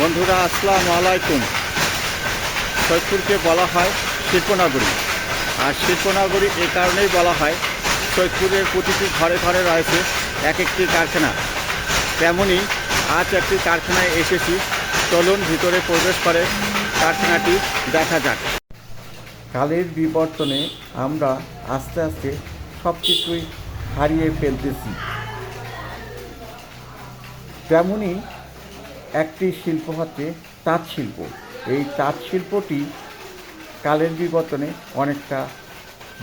বন্ধুরা, আসসালামু আলাইকুম। সৈয়দপুরকে বলা হয় শিল্পনগরী। আর শিল্পনগরী এ কারণেই বলা হয়, সৈয়দপুরের প্রতিটি ঘরে ঘরে রয়েছে এক একটি কারখানা। তেমনই আজ একটি কারখানায় এসেছি। চলুন ভিতরে প্রবেশ করে কারখানাটি দেখা যাক। কালের বিবর্তনে আমরা আস্তে আস্তে সব কিছুই হারিয়ে ফেলতেছি। তেমনই একটি শিল্প হচ্ছে তাঁত শিল্প। এই তাঁত শিল্পটি কালের বিবর্তনে অনেকটা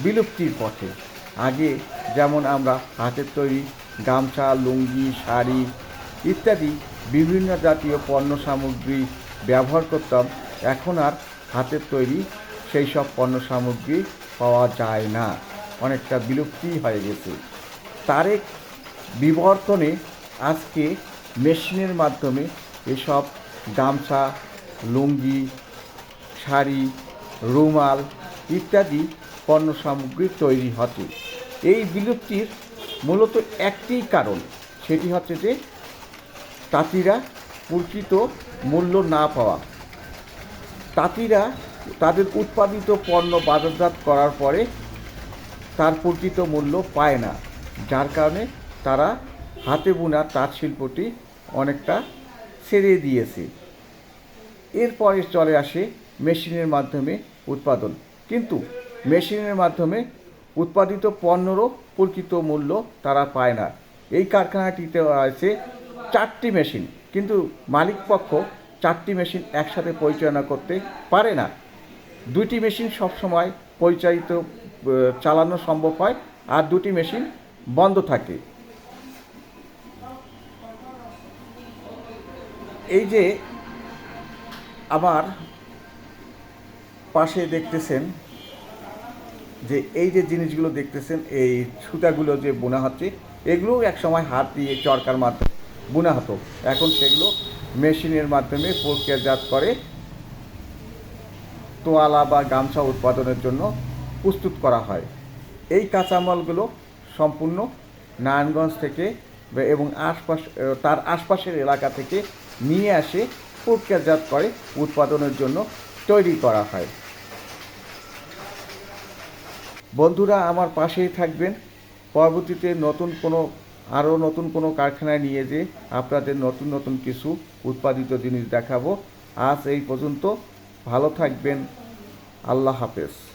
বিলুপ্তির পথে। আগে যেমন আমরা হাতের তৈরি গামছা, লুঙ্গি, শাড়ি ইত্যাদি বিভিন্ন জাতীয় পণ্য সামগ্রী ব্যবহার করতাম, এখন আর হাতের তৈরি সেই সব পণ্য সামগ্রী পাওয়া যায় না। অনেকটা বিলুপ্তি হয়ে গেছে। তারেক বিবর্তনে আজকে মেশিনের মাধ্যমে এসব গামছা, লুঙ্গি, শাড়ি, রুমাল ইত্যাদি পণ্য সামগ্রী তৈরি হচ্ছে। এই বিলুপ্তির মূলত একটি কারণ সেটি হচ্ছে যে তাঁতিরা প্রকৃত মূল্য না পাওয়া। তাঁতিরা তাদের উৎপাদিত পণ্য বাজারজাত করার পরে তার প্রকৃত মূল্য পায় না, যার কারণে তারা হাতে বোনা তাঁত শিল্পটি অনেকটা ছেড়ে দিয়েছে। এরপরে চলে আসে মেশিনের মাধ্যমে উৎপাদন। কিন্তু মেশিনের মাধ্যমে উৎপাদিত পণ্যরও প্রকৃত মূল্য তারা পায় না। এই কারখানাটিতে আছে চারটি মেশিন। কিন্তু মালিক পক্ষ চারটি মেশিন একসাথে পরিচালনা করতে পারে না। দুটি মেশিন সবসময় পরিচালিত চালানো সম্ভব হয় আর দুটি মেশিন বন্ধ থাকে। এই যে আমার পাশে দেখতেছেন যে এই যে জিনিসগুলো দেখতেছেন, এই সুতাগুলো যে বোনা হচ্ছে এগুলোও এক সময় হাত দিয়ে চরকার মাধ্যমে বোনা হতো। এখন সেগুলো মেশিনের মাধ্যমে প্রক্রিয়াজাত করে তোয়ালা বা গামছা উৎপাদনের জন্য প্রস্তুত করা হয়। এই কাঁচামালগুলো সম্পূর্ণ নারায়ণগঞ্জ থেকে এবং আশপাশ, তার আশপাশের এলাকা থেকে নিয়ে আসে প্রক্রিয়াজাত করে উৎপাদনের জন্য তৈরি করা হয়। বন্ধুরা, আমার পাশেই থাকবেন। পরবর্তীতে নতুন কোনো, আরও নতুন কোনো কারখানায় নিয়ে যে আপনাদের নতুন নতুন কিছু উৎপাদিত জিনিস দেখাবো। আজ এই পর্যন্ত ভালো থাকবেন। আল্লাহ হাফেজ।